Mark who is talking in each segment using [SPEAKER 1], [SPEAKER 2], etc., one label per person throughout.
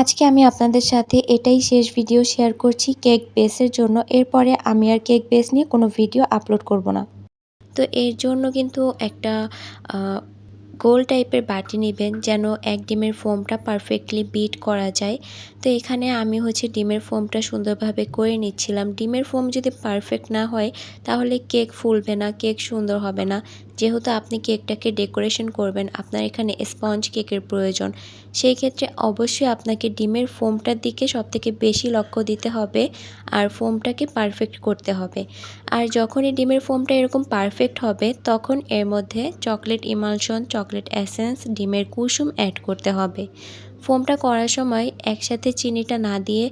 [SPEAKER 1] আজকে আমি আপনাদের সাথে এটাই শেষ ভিডিও শেয়ার করছি কেক বেসের জন্য। এরপরে আমি আর কেক বেস নিয়ে কোনো ভিডিও আপলোড করব না। তো এর জন্য কিন্তু একটা গোল টাইপের বাটি নেবেন যেন এক ডিমের ফোমটা পারফেক্টলি বিট করা যায়। তো এখানে আমি হচ্ছে ডিমের ফোমটা সুন্দরভাবে করে নিচ্ছিলাম। ডিমের ফোম যদি পারফেক্ট না হয়, তাহলে কেক ফুলবে না কেক সুন্দর হবে না। যেহেতু আপনি কেকটাকে ডেকোরেশন করবেন, আপনার এখানে স্পঞ্জ কেকের প্রয়োজন। সেই ক্ষেত্রে অবশ্যই আপনাকে ডিমের ফোমটার দিকে সবথেকে বেশি লক্ষ্য দিতে হবে আর ফোমটাকে পারফেক্ট করতে হবে। আর যখনই ডিমের ফোমটা এরকম পারফেক্ট হবে, তখন এর মধ্যে চকলেট ইমালশন, চকলেট অ্যাসেন্স ডিমের কুসুম অ্যাড করতে হবে। ফোমটা করার সময় একসাথে চিনিটা না দিয়ে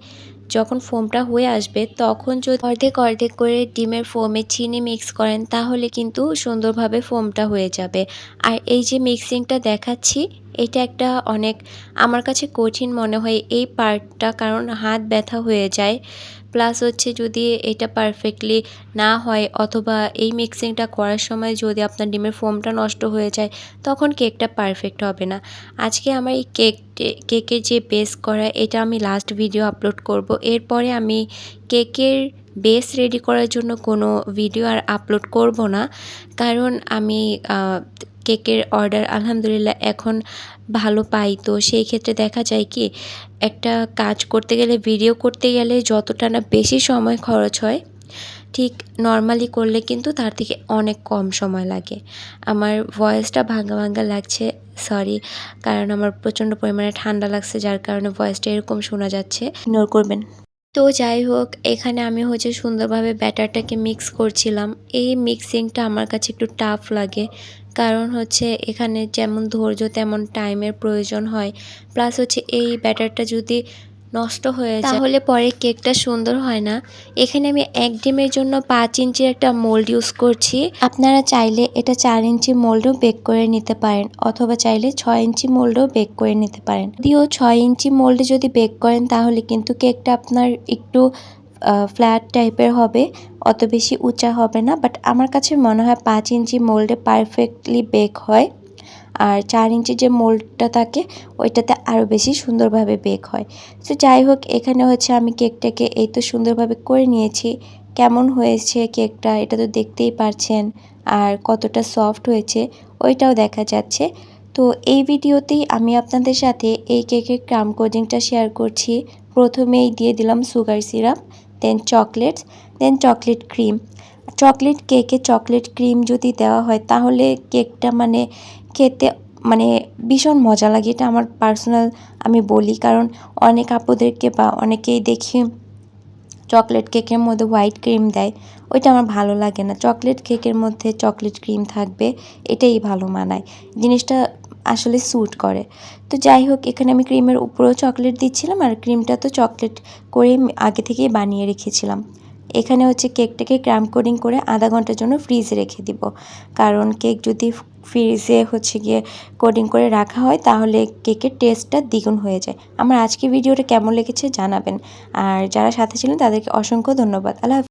[SPEAKER 1] যখন ফোমটা হয়ে আসবে, তখন যদি অর্ধেক অর্ধেক করে ডিমের ফোমে চিনি মিক্স করেন, তাহলে কিন্তু সুন্দরভাবে ফোমটা হয়ে যাবে। আর এই যে মিক্সিংটা দেখাচ্ছি, এটা একটা অনেক, আমার কাছে কঠিন মনে হয় এই পার্টটা কারণ হাত ব্যথা হয়ে যায়। প্লাস হচ্ছে যদি এটা পারফেক্টলি না হয় অথবা এই মিক্সিংটা করার সময় যদি আপনার ডিমের ফোমটা নষ্ট হয়ে যায়, তখন কেকটা পারফেক্ট হবে না। আজকে আমার এই কেক কেকের যে বেস করা, এটা আমি লাস্ট ভিডিও আপলোড করব। এরপরে আমি কেকের বেস রেডি করার জন্য কোনো ভিডিও আর আপলোড করব না। কারণ আমি কেকের অর্ডার আলহামদুলিল্লাহ এখন ভালো পাই। তো সেই ক্ষেত্রে দেখা যায় কি, একটা কাজ করতে গেলে ভিডিও করতে গেলে যতটা না বেশি সময় খরচ হয়, ঠিক নর্মালি করলে কিন্তু তার থেকে অনেক কম সময় লাগে। আমার ভয়েসটা ভাঙ্গা ভাঙ্গা লাগছে সরি কারণ আমার প্রচণ্ড পরিমাণে ঠান্ডা লাগছে, যার কারণে ভয়েসটা এরকম শোনা যাচ্ছে। ইগনোর করবেন। তো যাই হোক, এখানে আমি হচ্ছে সুন্দরভাবে ব্যাটারটাকে মিক্স করছিলাম। এই মিক্সিংটা আমার কাছে একটু টাফ লাগে। কারণ হচ্ছে এখানে যেমন ধৈর্য তেমন টাইমের প্রয়োজন হয়। প্লাস হচ্ছে এই ব্যাটারটা যদি নষ্ট হয়ে যায় তাহলে পরে কেকটা সুন্দর হয় না। এখানে আমি এক ডিমের জন্য পাঁচ ইঞ্চির একটা মোল্ড ইউজ করছি। আপনারা চাইলে এটা চার ইঞ্চি মোল্ডও বেক করে নিতে পারেন অথবা চাইলে ছয় ইঞ্চি মোল্ডও বেক করে নিতে পারেন। যদিও ছয় ইঞ্চি মোল্ডে যদি বেক করেন তাহলে কিন্তু কেকটা আপনার একটু ফ্ল্যাট টাইপের হবে, অত বেশি উঁচা হবে না। বাট আমার কাছে মনে হয় পাঁচ ইঞ্চি মোল্ডে পারফেক্টলি বেক হয়। আর চার ইঞ্চি যে মোল্ডটা থাকে, ওইটাতে আরও বেশি সুন্দরভাবে বেক হয়। তো যাই হোক, এখানে হচ্ছে আমি কেকটাকে এই তো সুন্দরভাবে করে নিয়েছি। কেমন হয়েছে কেকটা এটা তো দেখতেই পারছেন। আর কতটা সফট হয়েছে, ওইটাও দেখা যাচ্ছে। তো এই ভিডিওতেই আমি আপনাদের সাথে এই কেকের ক্রাম কোডিংটা শেয়ার করছি। প্রথমেই দিয়ে দিলাম সুগার সিরাপ দেন চকলেটস দেন চকলেট ক্রিম চকলেট কেকে চকলেট ক্রিম যদি দেওয়া হয়, তাহলে কেকটা মানে খেতে মানে ভীষণ মজা লাগে। এটা আমার পার্সোনাল আমি বলি। কারণ অনেক আপুদেরকে বা অনেকেই দেখি চকলেট কেকের মধ্যে হোয়াইট ক্রিম দেয়। ওইটা আমার ভালো লাগে না। চকলেট কেকের মধ্যে চকলেট ক্রিম থাকবে, এটাই ভালো মানায়। জিনিসটা আসলে স্যুট করে। তো যাই হোক, এখানে আমি ক্রিমের উপরেও চকলেট দিচ্ছিলাম আর ক্রিমটা তো চকলেট করে আগে থেকেই বানিয়ে রেখেছিলাম। এখানে হচ্ছে কেকটাকে ক্র্যাম কোডিং করে আধা ঘণ্টার জন্য ফ্রিজে রেখে দিব। কারণ কেক যদি ফ্রিজে হচ্ছে গিয়ে কোডিং করে রাখা হয়, তাহলে কেকের টেস্টটা দ্বিগুণ হয়ে যায়। আমার আজকে ভিডিওটা কেমন লেগেছে জানাবেন। আর যারা সাথে ছিলেন, তাদেরকে অসংখ্য ধন্যবাদ। আল্লাহ